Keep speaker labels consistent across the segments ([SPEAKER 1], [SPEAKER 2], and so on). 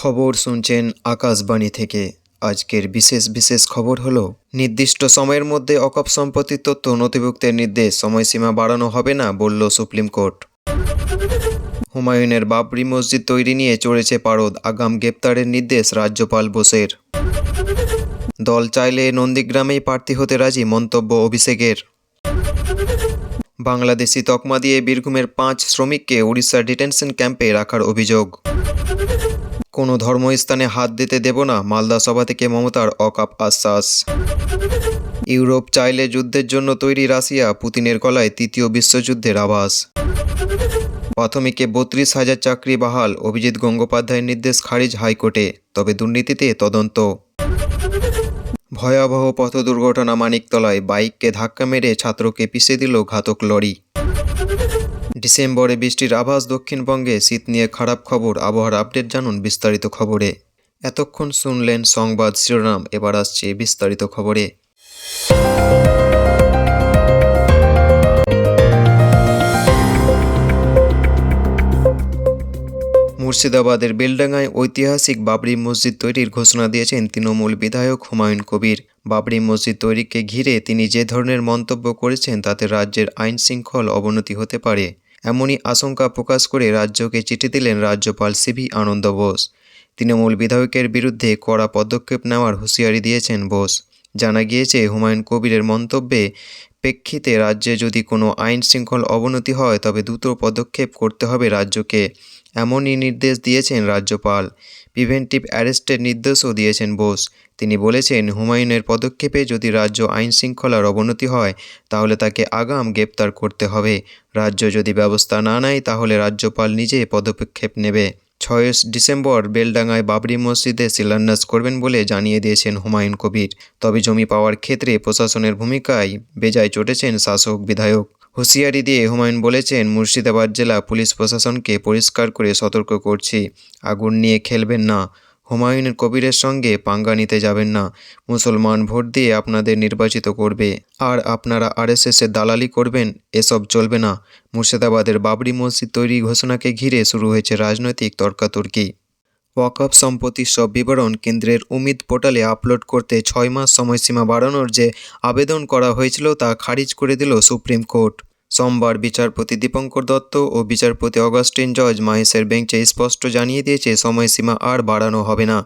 [SPEAKER 1] খবর শুনছেন আকাশবাণী থেকে। আজকের বিশেষ বিশেষ খবর হলো, নির্দিষ্ট সময়ের মধ্যে অকপ সম্পত্তির তথ্য নথিভুক্তের নির্দেশ। সময়সীমা বাড়ানো হবে না বলল সুপ্রিম কোর্ট। হুমায়ুনের বাবরি মসজিদ তৈরি নিয়ে চড়েছে পারদ। আগাম গ্রেপ্তারের নির্দেশ রাজ্যপাল বোসের। দল চাইলে নন্দীগ্রামেই প্রার্থী হতে রাজি মন্তব্য অভিষেকের। বাংলাদেশি তকমা দিয়ে বীরভূমের পাঁচ শ্রমিককে উড়িষ্যার ডিটেনশন ক্যাম্পে রাখার অভিযোগ। কোনো ধর্মস্থানে হাত দিতে দেব না। মালদা সভা থেকে মমতার অকাপ আশ্বাস। ইউরোপ চাইলে যুদ্ধের জন্য তৈরি রাশিয়া পুতিনের গলায় তৃতীয় বিশ্বযুদ্ধের আভাস। প্রাথমিকে বত্রিশ হাজার চাকরি বাহাল অভিজিৎ গঙ্গোপাধ্যায়ের নির্দেশ খারিজ হাইকোর্টে, তবে দুর্নীতিতে তদন্ত। ভয়াবহ পথ দুর্ঘটনা মানিকতলায় বাইককে ধাক্কা মেরে ছাত্রকে পিষে দিল ঘাতক লরি। ডিসেম্বরে বৃষ্টির আভাস দক্ষিণবঙ্গে, শীত নিয়ে খারাপ খবর, আবহাওয়ার আপডেট জানুন বিস্তারিত খবরে। এতক্ষণ শুনলেন সংবাদ শিরোনাম, এবার আসছে বিস্তারিত খবরে। মুর্শিদাবাদের বেলডাঙ্গায় ঐতিহাসিক বাবরি মসজিদ তৈরির ঘোষণা দিয়েছেন তৃণমূল বিধায়ক হুমায়ুন কবির। বাবরি মসজিদ তৈরিকে ঘিরে তিনি যে ধরনের মন্তব্য করেছেন, তাতে রাজ্যের আইন শৃঙ্খল অবনতি হতে পারে। এমনই আশঙ্কা প্রকাশ করে রাজ্যকে চিঠি দিলেন রাজ্যপাল সিভি আনন্দ বোস। তৃণমূল বিধায়কের বিরুদ্ধে কড়া পদক্ষেপ নেওয়ার হুঁশিয়ারি দিয়েছেন বোস। জানা গিয়েছে, হুমায়ুন কবিরের মন্তব্যে প্রেক্ষিতে রাজ্যে যদি কোনো আইন শৃঙ্খল অবনতি হয়, তবে দ্রুত পদক্ষেপ করতে হবে রাজ্যকে, এমনই নির্দেশ দিয়েছেন রাজ্যপাল। প্রিভেন্টিভ অ্যারেস্টের নির্দেশও দিয়েছেন বোস। তিনি বলেছেন, হুমায়ুনের পদক্ষেপে যদি রাজ্য আইন শৃঙ্খলার অবনতি হয়, তাহলে তাকে আগাম গ্রেপ্তার করতে হবে। রাজ্য যদি ব্যবস্থা না নেয়, তাহলে রাজ্যপাল নিজে পদক্ষেপ নেবে। ছয় ডিসেম্বর বেলডাঙ্গায় বাবরি মসজিদে শিলান্যাস করবেন বলে জানিয়ে দিয়েছেন হুমায়ুন কবির। তবে জমি পাওয়ার ক্ষেত্রে প্রশাসনের ভূমিকায় বেজায় চটেছেন শাসক বিধায়ক। হুঁশিয়ারি দিয়ে হুমায়ুন বলেছেন, মুর্শিদাবাদ জেলা পুলিশ প্রশাসনকে পরিষ্কার করে সতর্ক করছি। আগুন নিয়ে খেলবেন না। হুমায়ুন কবিরের সঙ্গে পাঙ্গা নিতে যাবেন না। মুসলমান ভোট দিয়ে আপনাদের নির্বাচিত করবে। আর আপনারা আরএসএসের দালালি করবেন, এসব চলবে না। মুর্শিদাবাদের বাবরি মসজিদ তৈরি ঘোষণাকে ঘিরে শুরু হয়েছে রাজনৈতিক তর্কাতর্কি। ওয়াকফ সম্পত্তির সব বিবরণ কেন্দ্রের উমিদ পোর্টালে আপলোড করতে ছয় মাস সময়সীমা বাড়ানোর যে আবেদন করা হয়েছিল তা খারিজ করে দিল সুপ্রিম কোর্ট। সোমবার বিচারপতি দীপঙ্কর দত্ত ও বিচারপতি অগাস্টিন জজ মাহেশের বেঞ্চে স্পষ্ট জানিয়ে দিয়েছে, সময়সীমা আর বাড়ানো হবে না।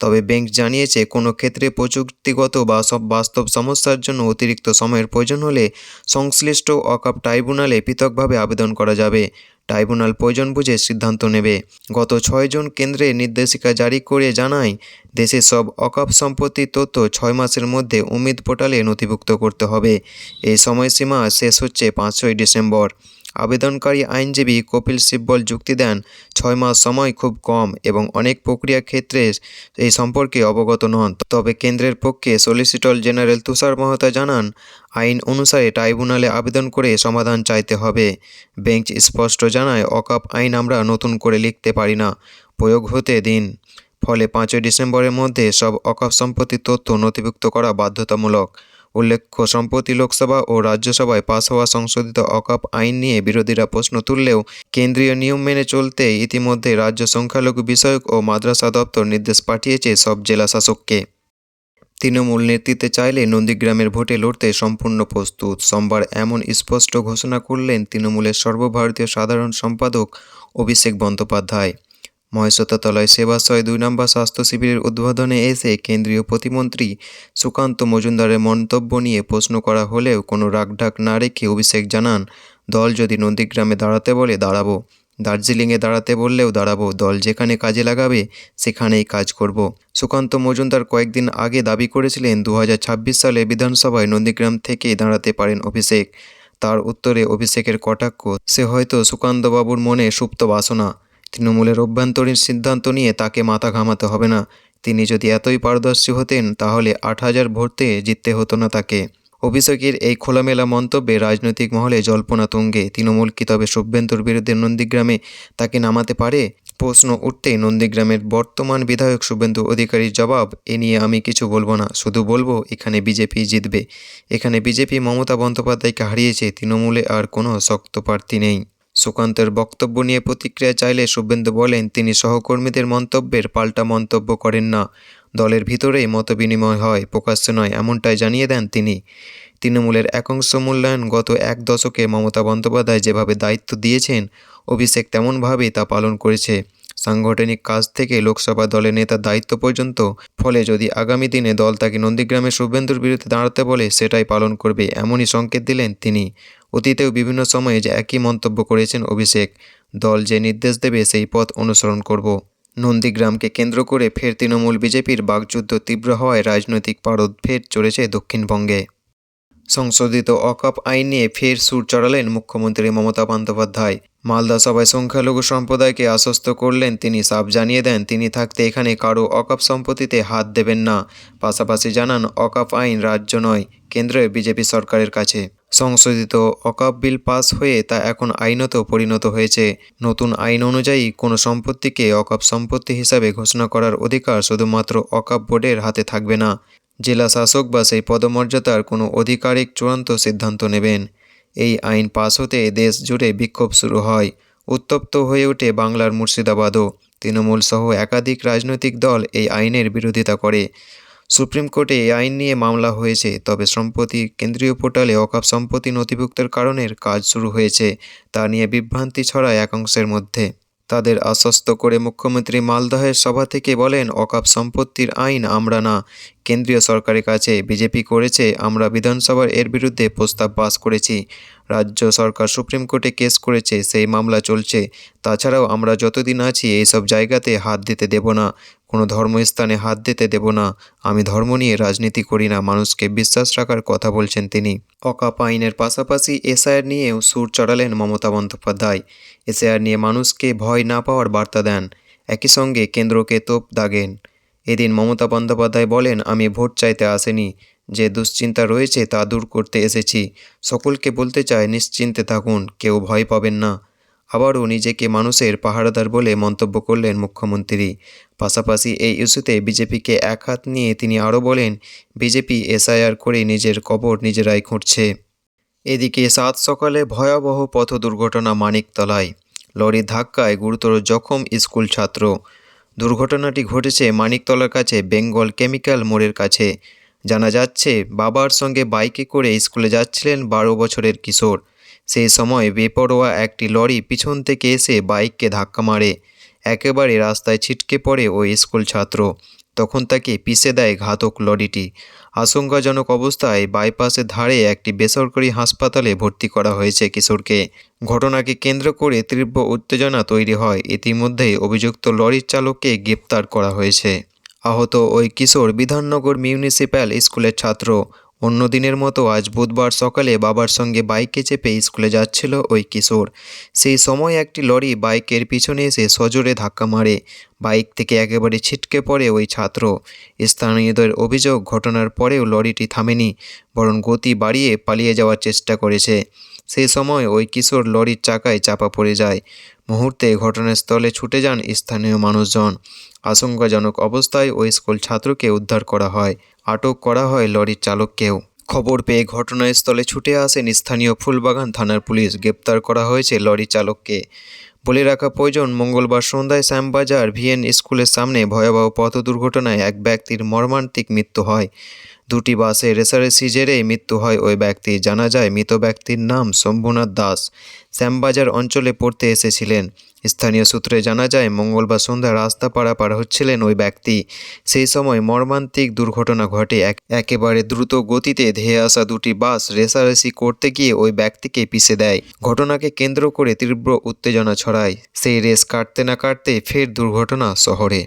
[SPEAKER 1] তবে বেঞ্চ জানিয়েছে, কোনো ক্ষেত্রে প্রযুক্তিগত বা সব বাস্তব সমস্যার জন্য অতিরিক্ত সময়ের প্রয়োজন হলে সংশ্লিষ্ট অকাপ ট্রাইব্যুনালে পৃথকভাবে আবেদন করা যাবে। ট্রাইব্যুনাল প্রয়োজন বুঝে সিদ্ধান্ত নেবে। গত ছয়জন কেন্দ্রে নির্দেশিকা জারি করে জানায় দেশের সব অকাপ সম্পত্তি তথ্য ছয় মাসের মধ্যে উমিদ পোর্টালে নথিভুক্ত করতে হবে। এই সময়সীমা শেষ হচ্ছে পাঁচই ডিসেম্বর। আবেদনকারী আইনজীবী কপিল সিব্বল যুক্তি দেন, ছয় মাস সময় খুব কম এবং অনেক প্রক্রিয়া ক্ষেত্রে এই সম্পর্কে অবগত নন। তবে কেন্দ্রের পক্ষে সলিসিটর জেনারেল তুষার মহতা জানান, আইন অনুসারে ট্রাইব্যুনালে আবেদন করে সমাধান চাইতে হবে। বেঞ্চ স্পষ্ট জানায়, অকাপ আইন আমরা নতুন করে লিখতে পারি না, প্রয়োগ হতে দিন। ফলে পাঁচই ডিসেম্বরের মধ্যে সব অকাপ সম্পত্তির তথ্য নথিভুক্ত করা বাধ্যতামূলক। উল্লেখ্য, সম্প্রতি লোকসভা ও রাজ্যসভায় পাস হওয়া সংশোধিত অকাপ আইন নিয়ে বিরোধীরা প্রশ্ন তুললেও কেন্দ্রীয় নিয়ম মেনে চলতে ইতিমধ্যে রাজ্য সংখ্যালঘু বিষয়ক ও মাদ্রাসা দপ্তর নির্দেশ পাঠিয়েছে সব জেলা শাসককে। তৃণমূল নেতৃত্বে চাইলে নন্দীগ্রামের ভোটে লড়তে সম্পূর্ণ প্রস্তুত। সোমবার এমন স্পষ্ট ঘোষণা করলেন তৃণমূলের সর্বভারতীয় সাধারণ সম্পাদক অভিষেক বন্দ্যোপাধ্যায়। মহেশতলায় সেবাশয় দুই নম্বর স্বাস্থ্য শিবিরের উদ্বোধনে এসে কেন্দ্রীয় প্রতিমন্ত্রী সুকান্ত মজুমদারের মন্তব্য নিয়ে প্রশ্ন করা হলেও কোনো রাগঢাক না রেখে অভিষেক জানান, দল যদি নন্দীগ্রামে দাঁড়াতে বলে, দাঁড়াবো। দার্জিলিংয়ে দাঁড়াতে বললেও দাঁড়াবো। দল যেখানে কাজে লাগাবে, সেখানেই কাজ করব। সুকান্ত মজুমদার কয়েকদিন আগে দাবি করেছিলেন দু হাজার ছাব্বিশ সালে বিধানসভায় নন্দীগ্রাম থেকেই দাঁড়াতে পারেন অভিষেক। তার উত্তরে অভিষেকের কটাক্ষ। সে হয়তো সুকান্তবাবুর মনে সুপ্ত বাসনা। তৃণমূলের অভ্যন্তরীণ সিদ্ধান্ত নিয়ে তাকে মাথা ঘামাতে হবে না। তিনি যদি এতই পারদর্শী হতেন, তাহলে আট হাজার ভোটে জিততে হতো না তাকে। অভিষেকের এই খোলামেলা মন্তব্যে রাজনৈতিক মহলে জল্পনা তুঙ্গে। তৃণমূল কি তবে শুভেন্দুর বিরুদ্ধে নন্দীগ্রামে তাকে নামাতে পারে? প্রশ্ন উঠতেই নন্দীগ্রামের বর্তমান বিধায়ক শুভেন্দু অধিকারীর জবাব, এ নিয়ে আমি কিছু বলব না। শুধু বলব, এখানে বিজেপি জিতবে। এখানে বিজেপি মমতা বন্দ্যোপাধ্যায়কে হারিয়েছে, তৃণমূলে আর কোনো শক্ত প্রার্থী নেই। সুকান্তের বক্তব্য নিয়ে প্রতিক্রিয়া চাইলে শুভেন্দু বলেন, তিনি সহকর্মীদের মন্তব্যের পাল্টা মন্তব্য করেন না। দলের ভিতরেই মতবিনিময় হয়, প্রকাশ্যে নয়, এমনটাই জানিয়ে দেন তিনি। তৃণমূলের একাংশ মূল্যায়ন গত এক দশকে মমতা বন্দ্যোপাধ্যায় যেভাবে দায়িত্ব দিয়েছেন, অভিষেক তেমনভাবেই তা পালন করেছে। সাংগঠনিক কাজ থেকে লোকসভা দলের নেতার দায়িত্ব পর্যন্ত, ফলে যদি আগামী দিনে দল তাকে নন্দীগ্রামে শুভেন্দুর বিরুদ্ধে দাঁড়াতে বলে, সেটাই পালন করবে, এমনই সংকেত দিলেন তিনি। অতীতেও বিভিন্ন সময়ে যে একই মন্তব্য করেছেন অভিষেক। দল যে নির্দেশ দেবে সেই পথ অনুসরণ করব। নন্দীগ্রামকে কেন্দ্র করে ফের তৃণমূল বিজেপির বাকযুদ্ধ তীব্র হওয়ায় রাজনৈতিক পারদ ফের চড়েছে দক্ষিণবঙ্গে। সংশোধিত অকাপ আইন নিয়ে ফের সুর চড়ালেন মুখ্যমন্ত্রী মমতা বন্দ্যোপাধ্যায়। মালদা সভায় সংখ্যালঘু সম্প্রদায়কে আশ্বস্ত করলেন তিনি, সাফ জানিয়ে দেন, তিনি থাকতে এখানে কারও অকাপ সম্পত্তিতে হাত দেবেন না। পাশাপাশি জানান, অকাপ আইন রাজ্য নয় কেন্দ্রের বিজেপি সরকারের কাছে। সংশোধিত অকাপ বিল পাস হয়ে তা এখন আইনত পরিণত হয়েছে। নতুন আইন অনুযায়ী কোনো সম্পত্তিকে অকাপ সম্পত্তি হিসাবে ঘোষণা করার অধিকার শুধুমাত্র অকাপ বোর্ডের হাতে থাকবে না। জেলা শাসক বা সেই পদমর্যাদার কোনো আধিকারিক চূড়ান্ত সিদ্ধান্ত নেবেন। এই আইন পাস হতে দেশ জুড়ে বিক্ষোভ শুরু হয়। উত্তপ্ত হয়ে ওঠে বাংলার মুর্শিদাবাদও। তৃণমূল সহ একাধিক রাজনৈতিক দল এই আইনের বিরোধিতা করে। সুপ্রিম কোর্টে এই আইন নিয়ে মামলা হয়েছে, তবে সম্প্রতি কেন্দ্রীয় পোর্টালে অকাপ সম্পত্তি নথিভুক্তের কারণের কাজ শুরু হয়েছে, তা নিয়ে বিভ্রান্তি ছড়ায় একাংশের মধ্যে। তাদের আশ্বস্ত করে মুখ্যমন্ত্রী মালদহের সভা থেকে বলেন, অকাপ সম্পত্তির আইন আমরা না। কেন্দ্রীয় সরকারের কাছে বিজেপি করেছে, আমরা বিধানসভার এর বিরুদ্ধে প্রস্তাব পাস করেছি। রাজ্য সরকার সুপ্রিম কোর্টে কেস করেছে, সেই মামলা চলছে। তাছাড়াও আমরা যতদিন আছি, এইসব জায়গাতে হাত দিতে দেব না। কোনো ধর্মস্থানে হাত দিতে দেব না। আমি ধর্ম নিয়ে রাজনীতি করি না, মানুষকে বিশ্বাস রাখার কথা বলছেন তিনি। অকাপ আইনের পাশাপাশি এসআইআর নিয়েও সুর চড়ালেন মমতা বন্দ্যোপাধ্যায়। এসআইআর নিয়ে মানুষকে ভয় না পাওয়ার বার্তা দেন। একই সঙ্গে কেন্দ্রকে তোপ দাগেন। এদিন মমতা বন্দ্যোপাধ্যায় বলেন, আমি ভোট চাইতে আসেনি। যে দুশ্চিন্তা রয়েছে তা দূর করতে এসেছি। সকলকে বলতে চাই, নিশ্চিন্তে থাকুন, কেউ ভয় পাবেন না। আবারও নিজেকে মানুষের পাহারাদার বলে মন্তব্য করলেন মুখ্যমন্ত্রী। পাশাপাশি এই ইস্যুতে বিজেপিকে এক হাত নিয়ে তিনি আরও বলেন, বিজেপি এসআইআর করে নিজের কবর নিজেরাই খুঁড়ছে। এদিকে সাত সকালে ভয়াবহ পথ দুর্ঘটনা মানিকতলায়। লরির ধাক্কায় গুরুতর জখম স্কুল ছাত্র। দুর্ঘটনাটি ঘটেছে মানিকতলার কাছে, বেঙ্গল কেমিক্যাল মোড়ের কাছে। জানা যাচ্ছে, বাবার সঙ্গে বাইকে করে স্কুলে যাচ্ছিলেন বারো বছরের কিশোর। সেই সময় বেপরোয়া একটি লরি পিছন থেকে এসে বাইককে ধাক্কা মারে। একেবারে রাস্তায় ছিটকে পড়ে ওই স্কুল ছাত্র। তখন তাকে পিষে দেয় ঘাতক লরিটি। আশঙ্কাজনক অবস্থায় বাইপাসের ধারে একটি বেসরকারি হাসপাতালে ভর্তি করা হয়েছে কিশোরকে। ঘটনাকে কেন্দ্র করে তীব্র উত্তেজনা তৈরি হয়। ইতিমধ্যেই অভিযুক্ত লরির চালককে গ্রেপ্তার করা হয়েছে। আহত ওই কিশোর বিধাননগর মিউনিসিপ্যাল স্কুলের ছাত্র। অন্য দিনের মতো আজ বুধবার সকালে বাবার সঙ্গে বাইকে চেপে স্কুলে যাচ্ছিল ওই কিশোর। সেই সময় একটি লরি বাইকের পিছনে এসে সজোরে ধাক্কা মারে। বাইক থেকে একেবারে ছিটকে পড়ে ওই ছাত্র। স্থানীয়দের অভিযোগ, ঘটনার পরেও লরিটি থামেনি, বরং গতি বাড়িয়ে পালিয়ে যাওয়ার চেষ্টা করেছে। সেই সময় ওই কিশোর লরির চাকায় চাপা পড়ে যায়। মুহূর্তে ঘটনাস্থলে ছুটে যান স্থানীয় মানুষজন। আশঙ্কাজনক অবস্থায় ওই স্কুল ছাত্রকে উদ্ধার করা হয়। আটক করা হয় লরির চালককেও। খবর পেয়ে ঘটনাস্থলে ছুটে আসেন স্থানীয় ফুলবাগান থানার পুলিশ। গ্রেপ্তার করা হয়েছে লরি চালককে। বলে রাখা প্রয়োজন, মঙ্গলবার সন্ধ্যায় শ্যামবাজার ভিএন স্কুলের সামনে ভয়াবহ পথ দুর্ঘটনায় এক ব্যক্তির মর্মান্তিক মৃত্যু হয়। দুটি বাসে রেসারেসি জেরে মৃত্যু হয় ওই ব্যক্তি। জানা যায়, মৃত ব্যক্তির নাম শম্ভুনাথ দাস। শ্যামবাজার অঞ্চলে পড়তে এসেছিলেন। স্থানীয় সূত্রে জানা যায়, মঙ্গলবার সন্ধ্যা রাস্তা পারাপার হচ্ছিলেন ওই ব্যক্তি। সেই সময় মর্মান্তিক দুর্ঘটনা ঘটে। এক, একেবারে দ্রুত গতিতে ধেয়ে আসা দুটি বাস রেসারেসি করতে গিয়ে ওই ব্যক্তিকে পিষে দেয়। ঘটনাকে কেন্দ্র করে তীব্র উত্তেজনা ছড়ায়। সেই রেস কাটতে না কাটতে ফের দুর্ঘটনা শহরে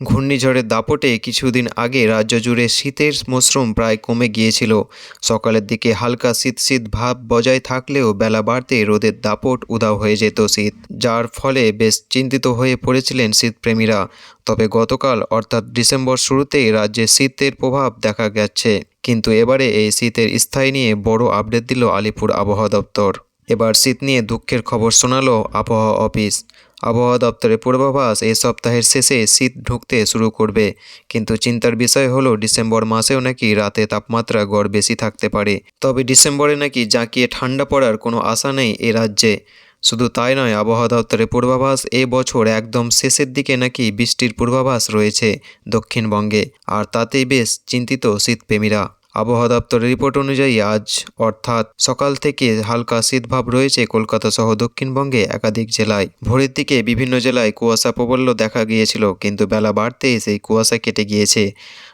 [SPEAKER 1] ঘূর্ণিঝড়ের দাপটে কিছুদিন আগে রাজ্য জুড়ে শীতের মশরুম প্রায় কমে গিয়েছিল। সকালের দিকে হালকা শীত শীত ভাব বজায় থাকলেও বেলা বাড়তে রোদের দাপট উধাও হয়ে যেত শীত, যার ফলে বেশ চিন্তিত হয়ে পড়েছিলেন শীতপ্রেমীরা। তবে গতকাল, অর্থাৎ ডিসেম্বর শুরুতেই রাজ্যে শীতের প্রভাব দেখা গেছে। কিন্তু এবারে এই শীতের স্থায়ী নিয়ে বড় আপডেট দিল আলিপুর আবহাওয়া দপ্তর। এবার শীত নিয়ে দুঃখের খবর শোনালো আবহাওয়া অফিস। আবহাওয়া দপ্তরের পূর্বাভাস এই সপ্তাহের শেষে শীত ঢুকতে শুরু করবে। কিন্তু চিন্তার বিষয় হলো, ডিসেম্বর মাসেও নাকি রাতে তাপমাত্রা গড় বেশি থাকতে পারে। তবে ডিসেম্বরে নাকি জাঁকিয়ে ঠান্ডা পড়ার কোনো আশা নেই এ রাজ্যে। শুধু তাই নয়, আবহাওয়া দপ্তরের পূর্বাভাস এ বছর একদম শেষের দিকে নাকি বৃষ্টির পূর্বাভাস রয়েছে দক্ষিণবঙ্গে। আর তাতেই বেশ চিন্তিত শীতপ্রেমীরা। আবহাওয়া দপ্তরের রিপোর্ট অনুযায়ী আজ, অর্থাৎ সকাল থেকে হালকা শীতভাব রয়েছে কলকাতা সহ দক্ষিণবঙ্গে একাধিক জেলায়। ভোরের দিকে বিভিন্ন জেলায় কুয়াশা প্রবল্য দেখা গিয়েছিল, কিন্তু বেলা বাড়তেই সেই কুয়াশা কেটে গিয়েছে।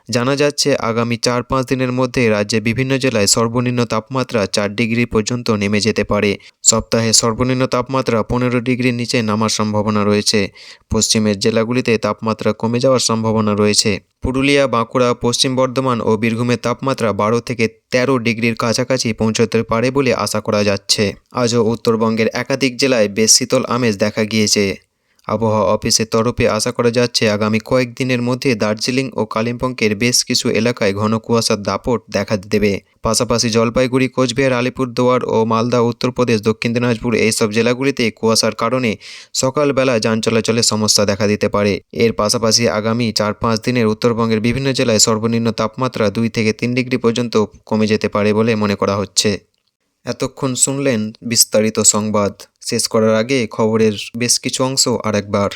[SPEAKER 1] জানা যাচ্ছে, আগামী চার পাঁচ দিনের মধ্যে রাজ্যে বিভিন্ন জেলায় সর্বনিম্ন তাপমাত্রা চার ডিগ্রি পর্যন্ত নেমে যেতে পারে। সপ্তাহে সর্বনিম্ন তাপমাত্রা পনেরো ডিগ্রির নিচে নামার সম্ভাবনা রয়েছে। পশ্চিমের জেলাগুলিতে তাপমাত্রা কমে যাওয়ার সম্ভাবনা রয়েছে। পুরুলিয়া, বাঁকুড়া, পশ্চিম বর্ধমান ও বীরভূমের তাপমাত্রা বারো থেকে তেরো ডিগ্রির কাছাকাছি পৌঁছতে পারে বলে আশা করা যাচ্ছে। আজও উত্তরবঙ্গের একাধিক জেলায় বেশ শীতল আমেজ দেখা গিয়েছে। আবহাওয়া অফিসের তরফে আশা করা যাচ্ছে, আগামী কয়েকদিনের মধ্যে দার্জিলিং ও কালিম্পংয়ের বেশ কিছু এলাকায় ঘন কুয়াশার দাপট দেখা দেবে। পাশাপাশি জলপাইগুড়ি, কোচবিহার, আলিপুরদুয়ার ও মালদা, উত্তরপ্রদেশ, দক্ষিণ দিনাজপুর এইসব জেলাগুলিতে কুয়াশার কারণে সকালবেলা যান চলাচলের সমস্যা দেখা দিতে পারে। এর পাশাপাশি আগামী চার পাঁচ দিনের উত্তরবঙ্গের বিভিন্ন জেলায় সর্বনিম্ন তাপমাত্রা দুই থেকে তিন ডিগ্রি পর্যন্ত কমে যেতে পারে বলে মনে করা হচ্ছে। এতক্ষণ শুনলেন বিস্তারিত সংবাদ। শেষ করার আগে খবরের বেশ কিছু অংশ আরেকবার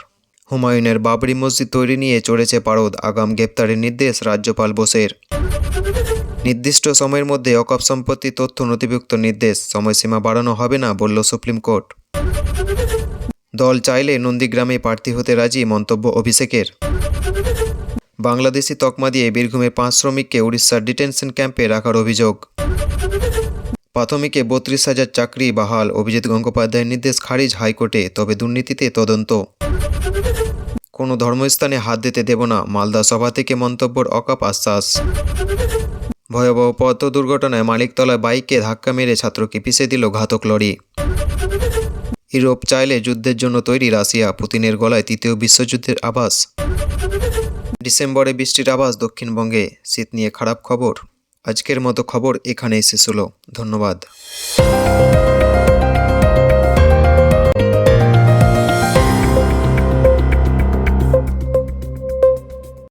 [SPEAKER 1] হুমায়ুনের বাবরি মসজিদ তৈরি নিয়ে চড়েছে পারদ, আগাম গ্রেপ্তারের নির্দেশ রাজ্যপাল বোসের। নির্দিষ্ট সময়ের মধ্যে অকপ সম্পত্তি তথ্য নথিভুক্ত নির্দেশ, সময়সীমা বাড়ানো হবে না বলল সুপ্রিম কোর্ট। দল চাইলে নন্দীগ্রামে প্রার্থী হতে রাজি মন্তব্য অভিষেকের। বাংলাদেশি তকমা দিয়ে বীরভূমে পাঁচ শ্রমিককে উড়িষ্যার ডিটেনশন ক্যাম্পে রাখার অভিযোগ। প্রাথমিকে বত্রিশ হাজার চাকরি বাহাল। অভিজিৎ গঙ্গোপাধ্যায়ের নির্দেশ খারিজ হাইকোর্টে, তবে দুর্নীতিতে তদন্ত। কোনো ধর্মস্থানে হাত দিতে দেব না, মালদা সভা থেকে মন্তব্যর অকাপ আশ্বাস। ভয়াবহ পথ দুর্ঘটনায় মালিকতলায় বাইককে ধাক্কা মেরে ছাত্রকে পিষে দিল ঘাতক লরি। ইউরোপ চাইলে যুদ্ধের জন্য তৈরি রাশিয়া, পুতিনের গলায় তৃতীয় বিশ্বযুদ্ধের আভাস। ডিসেম্বরে বৃষ্টির আভাস দক্ষিণবঙ্গে। শীত নিয়ে খারাপ খবর। আজকের মতো খবর এখানেই শেষ হলো। ধন্যবাদ।